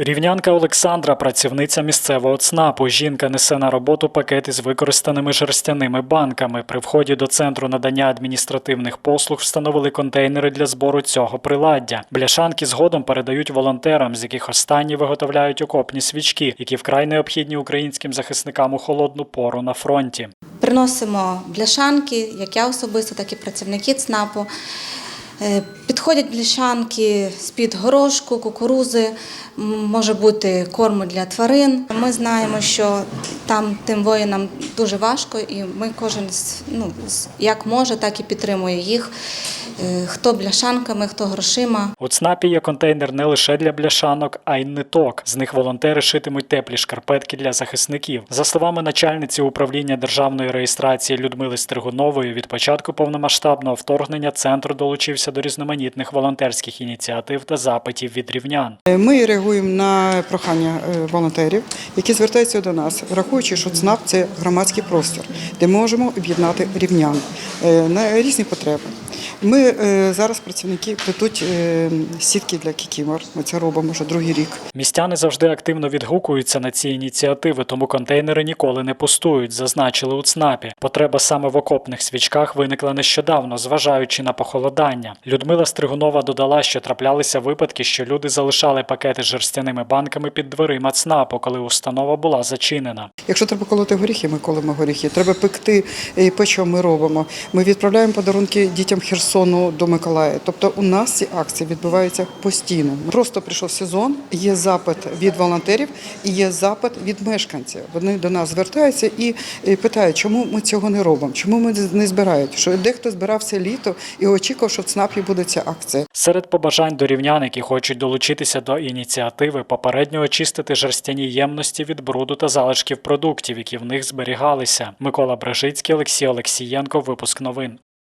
Рівнянка Олександра, працівниця місцевого ЦНАПу. Жінка несе на роботу пакет із використаними жерстяними банками. При вході до центру надання адміністративних послуг встановили контейнери для збору цього приладдя. Бляшанки згодом передають волонтерам, з яких останні виготовляють окопні свічки, які вкрай необхідні українським захисникам у холодну пору на фронті. Приносимо бляшанки, як я особисто, так і працівники ЦНАПу. Е, Підходять бляшанки з-під горошку, кукурузи, може бути корму для тварин. Ми знаємо, що там тим воїнам дуже важко, і ми кожен ну, як може, так і підтримує їх. Е, Хто бляшанками, хто грошима. У ЦНАПі є контейнер не лише для бляшанок, а й ниток. З них волонтери шитимуть теплі шкарпетки для захисників. За словами начальниці управління державної реєстрації Людмили Стригунової, від початку повномасштабного вторгнення центр долучився до різноманітних волонтерських ініціатив та запитів від рівнян. Ми реагуємо на прохання е, волонтерів, які звертаються до нас, враховуючи, що ЦНАП це громадський простір, де ми можемо об'єднати рівнян е, на різні потреби. Ми е, зараз працівники плетуть е, сітки для кікімор. Ми це робимо вже другий рік. Містяни завжди активно відгукуються на ці ініціативи, тому контейнери ніколи не пустують, зазначили у ЦНАПі. Потреба саме в окопних свічках виникла нещодавно, зважаючи на похолодання. Людмила Стригунова додала, що траплялися випадки, що люди залишали пакети з жерстяними банками під дверима ЦНАПу, коли установа була зачинена. Якщо треба колоти горіхи, ми колимо горіхи. Треба пекти е, печо, ми робимо. Ми відправляємо подарунки дітям Херсону до Миколая. Тобто у нас ці акції відбуваються постійно. Просто прийшов сезон, є запит від волонтерів і є запит від мешканців. Вони до нас звертаються і питають, чому ми цього не робимо, чому ми не збирають. Що дехто збирався літо і очікував, що в ЦНАПі буде ця акція. Серед побажань до рівнян, які хочуть долучитися до ініціативи, попередньо очистити жерстяні ємності від бруду та залишків продуктів, які в них зберігалися. Микола Брежицький, Олексій Олексієнко. Випуск новин.